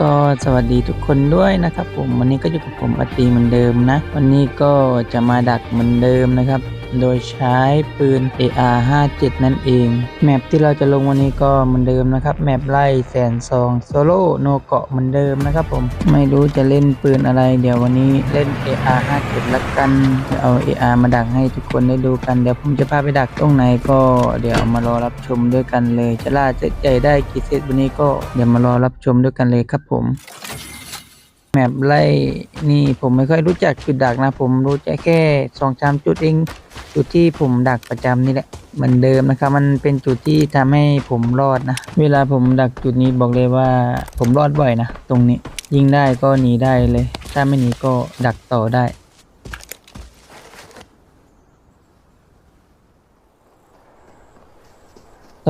ก็สวัสดีทุกคนด้วยนะครับผมวันนี้ก็อยู่กับผมปตีเหมือนเดิมนะ วันนี้ก็จะมาดักเหมือนเดิมนะครับ โดยใช้ปืน AR 57 นั่นเอง แมปที่เราจะลงวันนี้ก็เหมือนเดิมนะครับ แมปไล่แสนซองโซโล่โนเกาะเหมือนเดิมนะครับผม ไม่รู้จะเล่นปืนอะไร เดี๋ยววันนี้เล่น AR 57 ละกันจะเอา AR มาดักให้ทุกคนได้ดูกัน เดี๋ยวผมจะพาไปดักตรงไหนก็เดี๋ยวมารอรับชมด้วยกันเลย จะล่าเจ็ดใจได้กี่เซตวันนี้ก็เดี๋ยวมารอรับชมด้วยกันเลยครับผม แมปไล่นี่ผมไม่ค่อยรู้จักจุดดักนะ ผมรู้จักแค่สองสามจุดเองจุดที่ผมดักประจำนี่แหละเหมือนเดิมนะครับ มันเป็นจุดที่ทำให้ผมรอดนะ เวลาผมดักจุดนี้บอกเลยว่าผมรอดบ่อยนะ ตรงนี้ยิงได้ก็หนีได้เลย ถ้าไม่หนีก็ดักต่อได้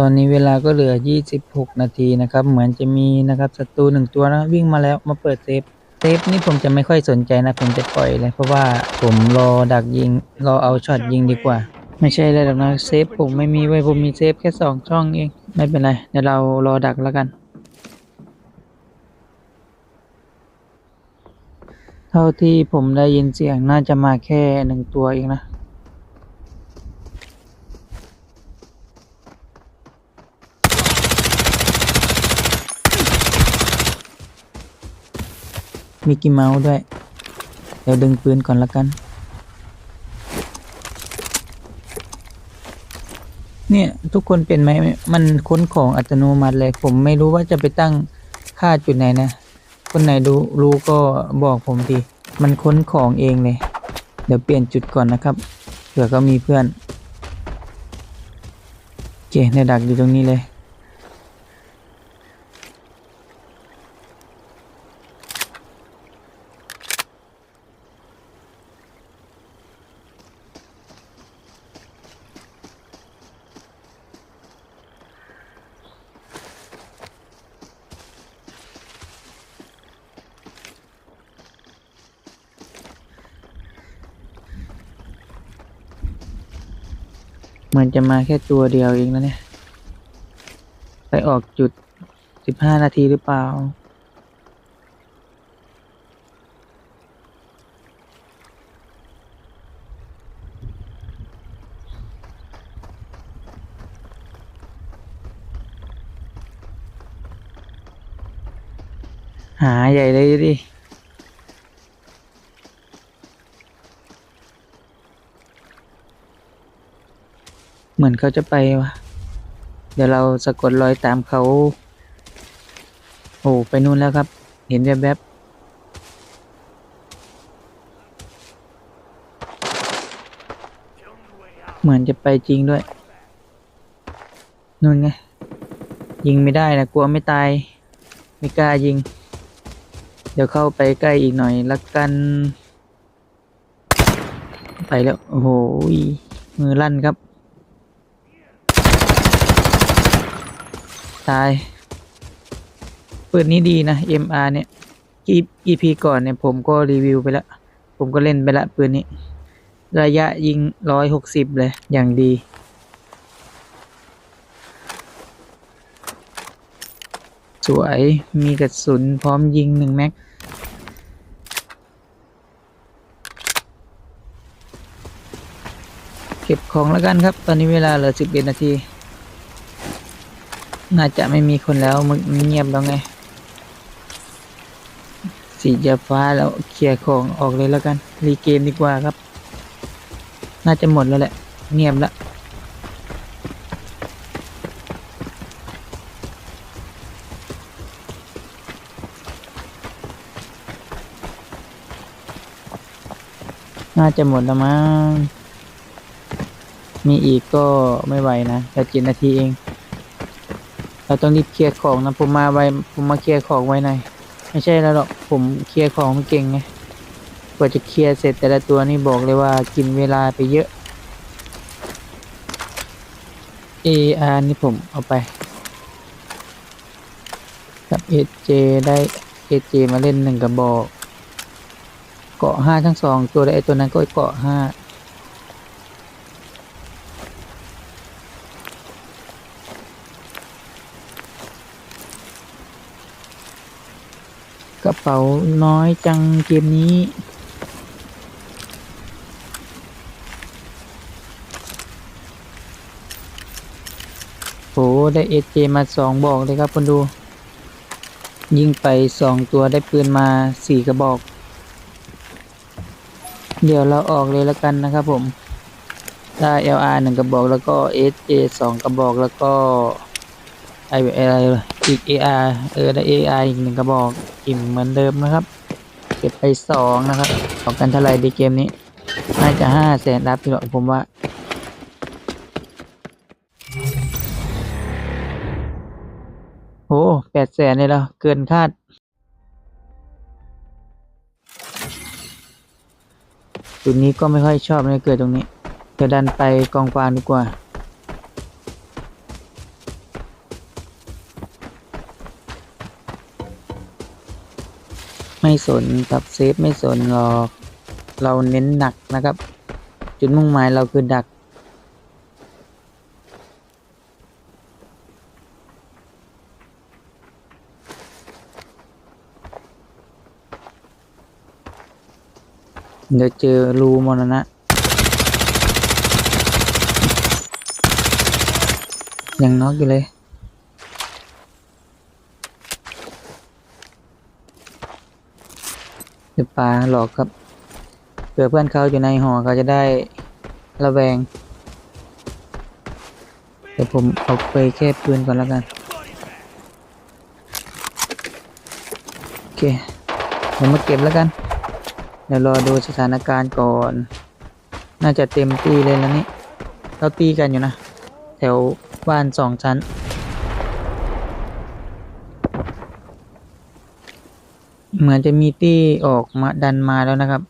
ตอนนี้เวลาก็เหลือ 26 นาทีนะครับ เหมือนจะมีนะครับศัตรูหนึ่งตัวนะ วิ่งมาแล้วมาเปิดเซฟ เซฟนี่ผมจะไม่ค่อยสนใจนะ ผมจะปล่อยเลย เพราะว่าผมรอดักยิง รอเอาช็อตยิงดีกว่า ไม่ใช่เลยหรอกนะเซฟผมไม่มีไว้ผมมีเซฟแค่สองช่องเอง ไม่เป็นไร เดี๋ยวเรารอดักแล้วกัน เท่าที่ผมได้ยินเสียงน่าจะมาแค่หนึ่งตัวเองนะ มีกี่เมาส์ด้วย เดี๋ยวดึงปืนก่อนละกัน เนี่ยทุกคนเป็นไหมมันค้นของอัตโนมัติเลย ผมไม่รู้ว่าจะไปตั้งค่าจุดไหนนะ คนไหนรู้รู้ก็บอกผมทีมันค้นของเองเลย เดี๋ยวเปลี่ยนจุดก่อนนะครับ เผื่อเขามีเพื่อนโอเคในดักอยู่ตรงนี้เลย จะมาแค่ตัวเดียวเองนะเนี่ย ไปออกจุดสิบห้านาทีหรือเปล่า หาใหญ่เลยดิ เหมือนเขาจะไปวะเดี๋ยวเราสะกดรอยตามเขา โอ้ ไปนู่นแล้วครับ เห็นแวบๆเหมือนจะไปจริงด้วย นู่นไง ยิงไม่ได้นะ กลัวไม่ตาย ไม่กล้ายิง เดี๋ยวเข้าไปใกล้อีกหน่อยละกัน ไปแล้ว โอ้โห มือลั่นครับ ตาย ปืนนี้ดีนะ MR เนี่ย EP ก่อนเนี่ยผมก็รีวิวไปแล้วผมก็เล่นไปละปืนนี้ ระยะยิงร้อยหกสิบเลย อย่างดี สวย มีกระสุนพร้อมยิงหนึ่งแม็กเก็บของแล้วกันครับ ตอนนี้เวลาเหลือสิบเอ็ดนาที น่าจะไม่มีคนแล้วมันเงียบแล้วไง สีจะฟ้าแล้วเคลียร์ของออกเลยแล้วกัน รีเกมดีกว่าครับ น่าจะหมดแล้วแหละ เงียบและน่าจะหมดแล้วมั้ง มีอีกก็ไม่ไหวนะแต่เจ็ดนาทีเอง เราต้องรีบเคลียร์ของนะผมมาไวผมมาเคลียร์ของไว้หน่อยไม่ใช่แล้วหรอกผมเคลียร์ของไม่เก่งไงกว่าจะเคลียร์เสร็จแต่ละตัวนี่บอกเลยว่ากินเวลาไปเยอะ AR นี่ผมเอาไป กับ AJ ได้ AJ มาเล่นหนึ่งกระบอก เกาะห้าทั้งสองตัวและไอตัวนั้นก็เกาะห้า กระเป๋าน้อยจังเกมนี้ โห ได้เอเจมาสองบอกเลยครับคนดู ยิงไปสองตัวได้ปืนมาสี่กระบอก เดี๋ยวเราออกเลยแล้วกันนะครับผม ได้ LR หนึ่งกระบอกแล้วก็ SJ สองกระบอกแล้วก็ ไออะไรอีก AR เออได้ AR อีกหนึ่งกระบอกอิ่มเหมือนเดิมนะครับ เก็บไปสองนะครับออกกันเท่าไรดีเกมนี้ น่าจะห้าแสนรับพี่หรอกผมว่าโอ้แปดแสนเลยเหรอ เกินคาด จุดนี้ก็ไม่ค่อยชอบเลยเกิดตรงนี้เดี๋ยวดันไปกองฟางดีกว่า ไม่สนกับเซฟไม่สนหรอก เราเน้นหนักนะครับ จุดมุ่งหมายเราคือดัก เดี๋ยวเจอรูมรณะยังน็อกอยู่เลย เดี๋ยวปลาหลอกครับเผื่อเพื่อนเขาอยู่ในหอเขาจะได้ระแวง เดี๋ยวผมเอาไปแค่ปืนก่อนแล้วกัน โอเคผมมาเก็บแล้วกัน เดี๋ยวรอดูสถานการณ์ก่อน น่าจะเต็มตีเลยแล้วนี่เราตีกันอยู่นะ แถวบ้านสองชั้น เหมือนจะมีตี้ออกมาดันมาแล้วนะครับ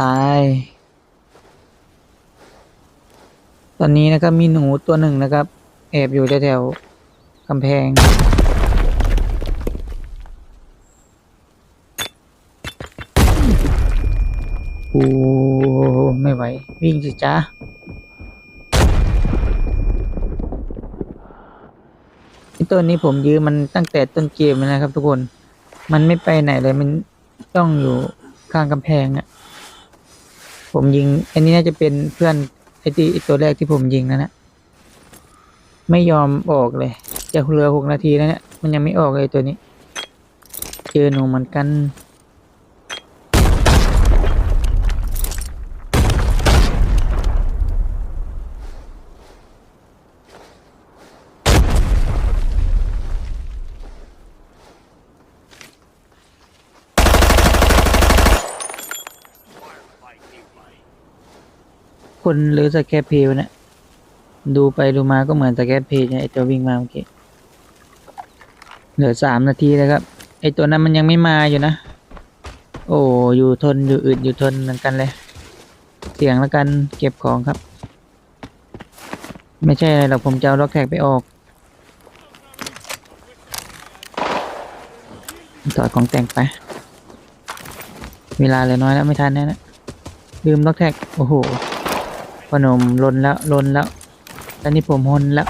ตาย ตอนนี้นะครับมีหนูตัวหนึ่งนะครับ แอบอยู่แถวๆกำแพง โอ้ ไม่ไหว วิ่งสิจ้าไอ้ ต้นนี้ผมยื้อมันตั้งแต่ต้นเกมแล้วนะครับ ทุกคน มันไม่ไปไหนเลยมันต้องอยู่ข้างกำแพงอะผมยิง อันนี้น่าจะเป็นเพื่อนไอ้ที่ตัวแรกที่ผมยิงนั่นะไม่ยอมออกเลย จะเหลือหกนาทีแล้วเนี่ย มันยังไม่ออกเลยตัวนี้ เจอหนูเหมือนกัน คนหรือสแกปเพย์วะดูไปดูมาก็เหมือนสแกปเพย์เนี่ยไอตัววิ่งมาเมื่อกี้เหลือสามนาทีแล้วครับ ไอตัวนั้นมันยังไม่มาอยู่นะ โอ้อยู่ทนอยู่อึดอยู่ทนเหมือนกันเลย เสียงแล้วกันเก็บของครับ ไม่ใช่อะไรหรอกผมจะเอาล็อกแท็กไปออกถอดของแต่งไป เวลาเหลือน้อยแล้วไม่ทันแน่นะลืมล็อกแท็ก โอ้โห พนมลนแล้วลนแล้ว ตอนนี้ผมหนแล้ว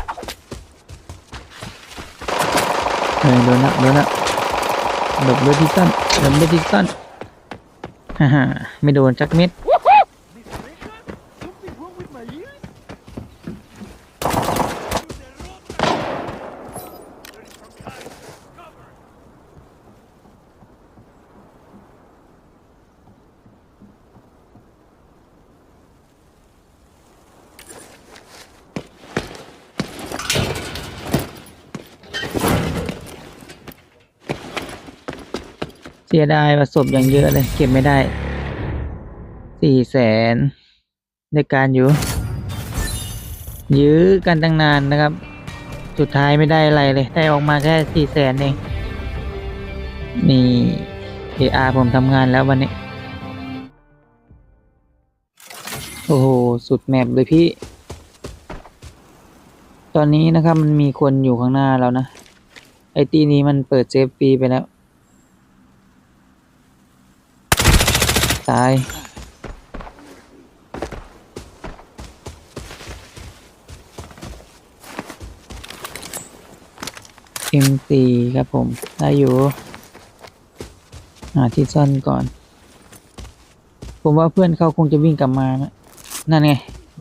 เออโดนแล้วโดนแล้วหลบด้วยที่ซ่อนหลบด้วยที่ซ่อนฮ่าฮ่าไม่โดนจักเม็ด เสียดายว่าศพอย่างเยอะเลย เก็บไม่ได้สี่แสนในการอยู่ ยื้อกันตั้งนานนะครับ สุดท้ายไม่ได้อะไรเลย ได้ออกมาแค่สี่แสนเองนี่ AR ผมทำงานแล้ววันนี้ โอ้โห สุดแมปเลยพี่ ตอนนี้นะครับมันมีคนอยู่ข้างหน้าแล้วนะ ไอตีนี้มันเปิดเซฟฟรีไปแล้ว ตาย M4 ครับผม ได้อยู่ หาที่ซ่อนก่อน ผมว่าเพื่อนเขาคงจะวิ่งกลับมานะ นั่นไง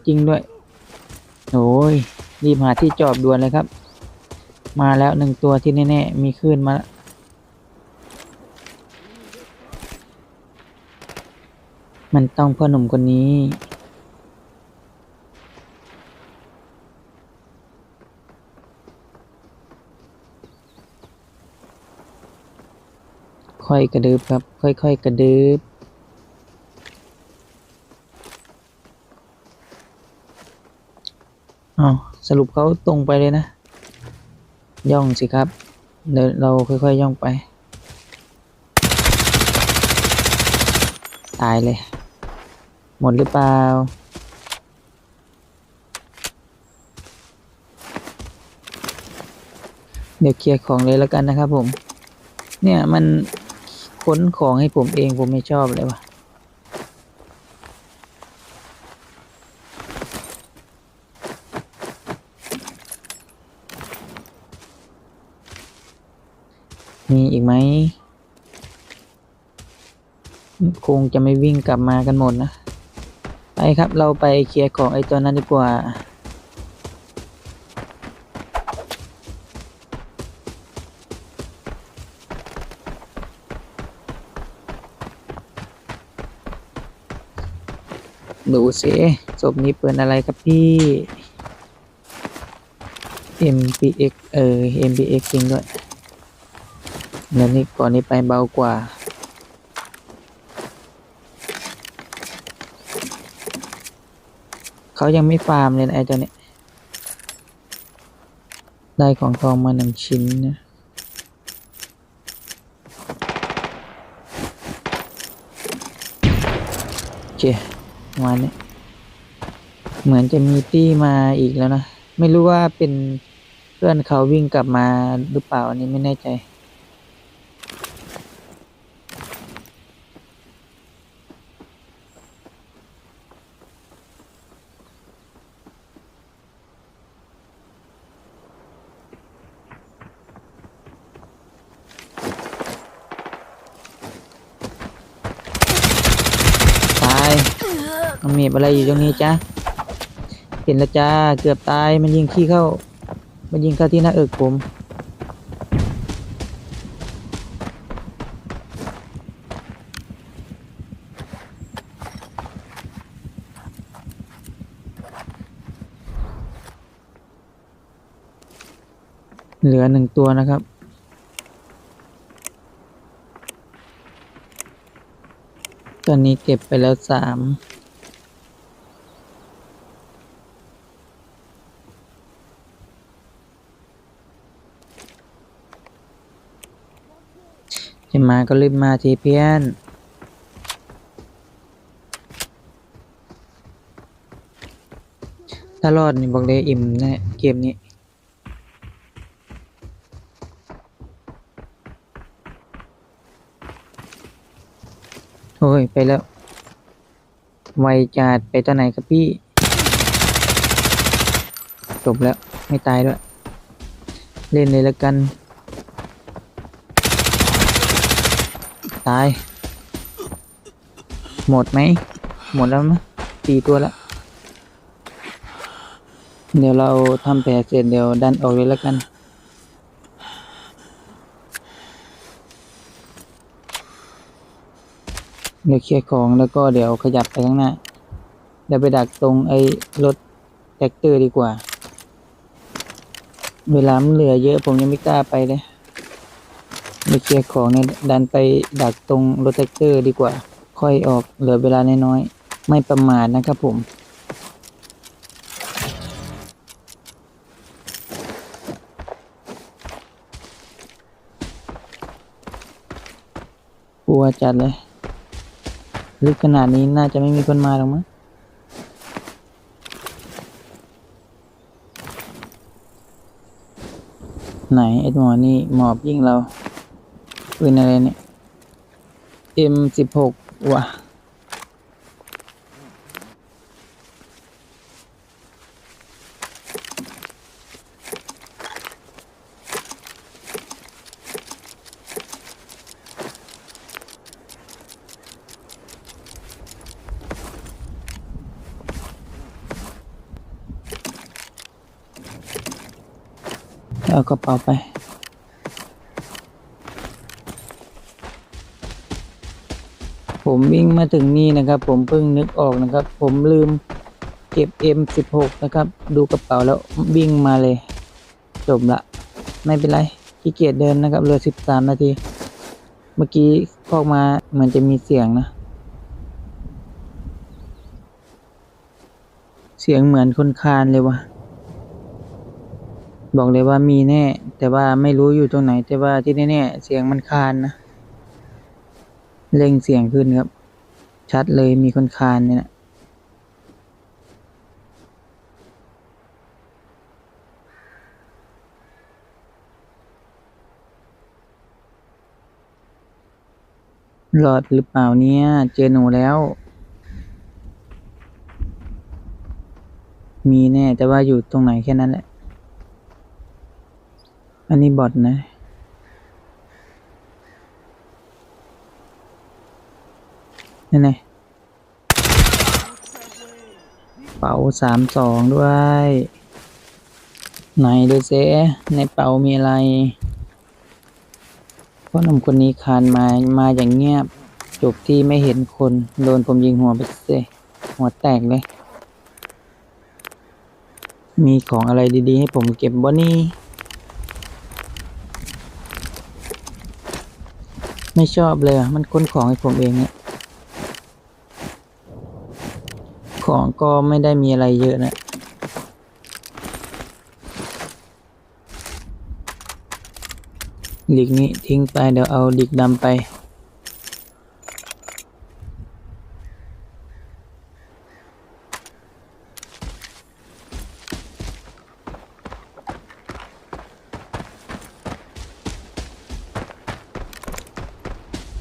จริงด้วยโอ้ยรีบหาที่จอดด่วนเลยครับ มาแล้วหนึ่งตัวที่แน่ๆ มีขึ้นมาแล้ว มันต้องพ่อหนุ่มคนนี้ค่อยกระดึบครับ ค่อยๆกระดึบอาสรุปเขาตรงไปเลยนะ ย่องสิครับ เดี๋ยวเราค่อยๆย่องไป ตายเลย หมดหรือเปล่า เดี๋ยวเคลียร์ของเลยแล้วกันนะครับผม เนี่ยมันขนของให้ผมเองผมไม่ชอบเลยว่ะมีอีกไหม คงจะไม่วิ่งกลับมากันหมดนะ ไปครับเราไปเคลียร์ของไอ้ตัวนั้นดีกว่า ดูสิศพนี้เปิดอะไรครับพี่ MPX เออ MPX จริงด้วยแล้วนี่ก่อนนี้ไปเบากว่า เขายังไม่ฟาร์มเลยนะไอ้ตัวเนี้ยได้ของทองมาหนึ่งชิ้นนะโอเคประมานี้เหมือนจะมีตี้มาอีกแล้วนะ ไม่รู้ว่าเป็นเพื่อนเขาวิ่งกลับมาหรือเปล่า อันนี้ไม่แน่ใจ ตาย มันมีอะไรอยู่ตรงนี้จ้ะเห็นแล้วจ้าเกือบตายมันยิงขี้เข้า มันยิงเข้าที่หน้าอกผมเหลือหนึ่งตัวนะครับ ตอนนี้เก็บไปแล้วสาม มาก็รีบมาทีเพี้ยน ถ้ารอดนี่บอกเลยอิ่มแน่เกมนี้โอ้ย ไปแล้ว ไวจัดไปตัวไหนครับพี่ จบแล้ว ไม่ตายด้วย เล่นเลยแล้วกัน ตาย หมดไหม หมดแล้วมั้ยสี่ตัวแล้ว เดี๋ยวเราทำแผลเสร็จเดี๋ยวดันออกเลยแล้วกัน เดี๋ยวเคลียร์ของแล้วก็เดี๋ยวขยับไปข้างหน้า เดี๋ยวไปดักตรงไอ้รถแท็กเตอร์ดีกว่า เวลามันเหลือเยอะผมยังไม่กล้าไปเลย ไปเคลียร์ของในดันไปดักตรงรถแท็กเตอร์ดีกว่า ค่อยออกเหลือเวลาน้อยๆ ไม่ประมาทนะครับผม กลัวจัดเลย ลึกขนาดนี้น่าจะไม่มีคนมาหรอกมั้งไหนไอ้หมอนี่หมอบยิ่งเรา ปืนอะไรเนี่ย M16 ว่ะเอากระเป๋าไป ผมวิ่งมาถึงนี่นะครับ ผมเพิ่งนึกออกนะครับ ผมลืมเก็บ M16 นะครับ ดูกระเป๋าแล้ววิ่งมาเลย จบละ ไม่เป็นไรขี้เกียจเดินนะครับเหลือ 13 นาที เมื่อกี้พอกมาเหมือนจะมีเสียงนะ เสียงเหมือนคนคานเลยวะบอกเลยว่ามีแน่ แต่ว่าไม่รู้อยู่ตรงไหน แต่ว่าที่แน่ๆเสียงมันคานนะ เร่งเสียงขึ้นครับ ชัดเลยมีคนคานเนี่ยนะรอดหรือเปล่าเนี่ย เจอหนูแล้ว มีแน่แต่ว่าอยู่ตรงไหนแค่นั้นแหละ อันนี้บอทนะ นี่ไงเป๋าสามสองด้วยไหนดูเซในเป๋ามีอะไรพ่อหนุ่มคนนี้คานมามาอย่างเงียบจบที่ไม่เห็นคนโดนผมยิงหัวไปเซหัวแตกเลย มีของอะไรดีๆ ให้ผมเก็บบ่นี่ ไม่ชอบเลยอะมันค้นของให้ผมเองเนี่ย ของก็ไม่ได้มีอะไรเยอะนะหลีกนี้ทิ้งไปเดี๋ยวเอาดิกดำไป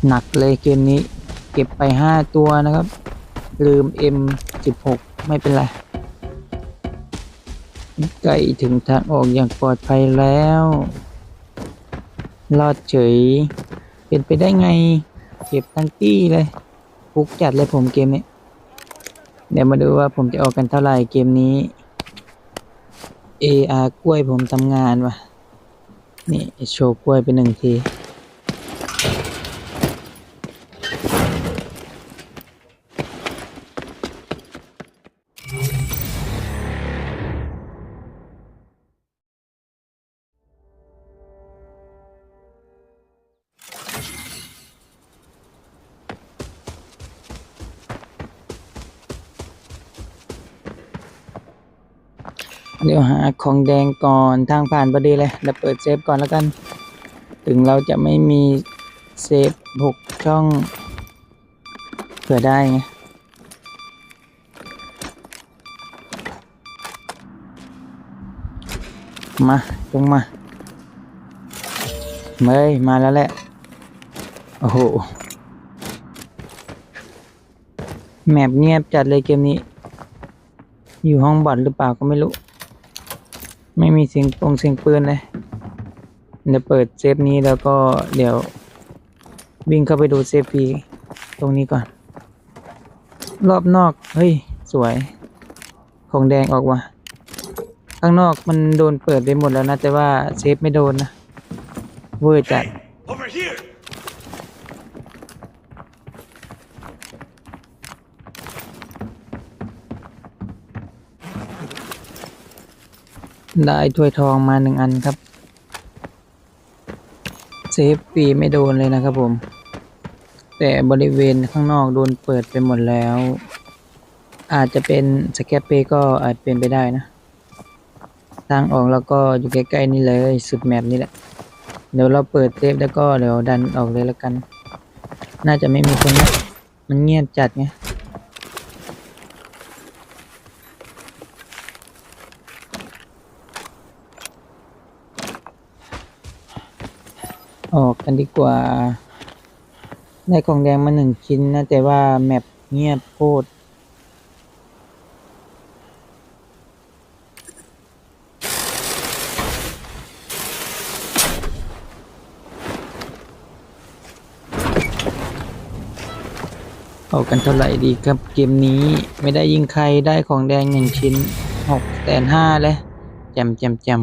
หนักเลยเกมนี้ เก็บไปห้าตัวนะครับ ลืมเอ็ม 16ไม่เป็นไรใกล้ถึงทางออกอย่างปลอดภัยแล้วรอดเฉย เป็นไปได้ไง เก็บทั้งตี้เลยฟุกจัดเลยผมเกมนี้ เดี๋ยวมาดูว่าผมจะออกกันเท่าไหร่เกมนี้ AR กล้วยผมทำงานว่ะ นี่ โชว์กล้วยไปหนึ่งที ยวหาของแดงก่อนทางผ่านพอดีเลยเดี๋ยวเปิดเซฟก่อนแล้วกัน ถึงเราจะไม่มีเซฟหกช่องเผื่อได้ไงมาจงมาเมยมาแล้วแหละ โอ้โห แมปเงียบจัดเลยเกมนี้ อยู่ห้องบอดหรือเปล่าก็ไม่รู้ ไม่มีเสียงปงเสียงปืนเลยเดี๋ยวเปิดเซฟนี้แล้วก็เดี๋ยว วิ่งเข้าไปดูเซฟฟีตรงนี้ก่อน รอบนอก เฮ้ย สวย ของแดงออกว่ะข้างนอกมันโดนเปิดไปหมดแล้วนะ แต่ว่าเซฟไม่โดนนะ เวอร์จัด ได้ถ้วยทองมาหนึ่งอันครับ เซฟฟรีไม่โดนเลยนะครับผม แต่บริเวณข้างนอกโดนเปิดไปหมดแล้ว อาจจะเป็นสแคปเปก็อาจเป็นไปได้นะ ทางออกแล้วก็อยู่ใกล้ๆนี่เลยสุดแมปนี่แหละ เดี๋ยวเราเปิดเซฟแล้วก็เดี๋ยวดันออกเลยแล้วกัน น่าจะไม่มีคนนะมันเงียบจัดไง ออ กันดีกว่า ได้ของแดงมาหนึ่งชิ้นนะ แต่ว่าแมปเงียบโคตรออกกันเท่าไหร่ดีครับเกมนี้ไม่ได้ยิงใครได้ของแดงหนึ่งชิ้นหกแสนห้าเลยแจมแจมแจม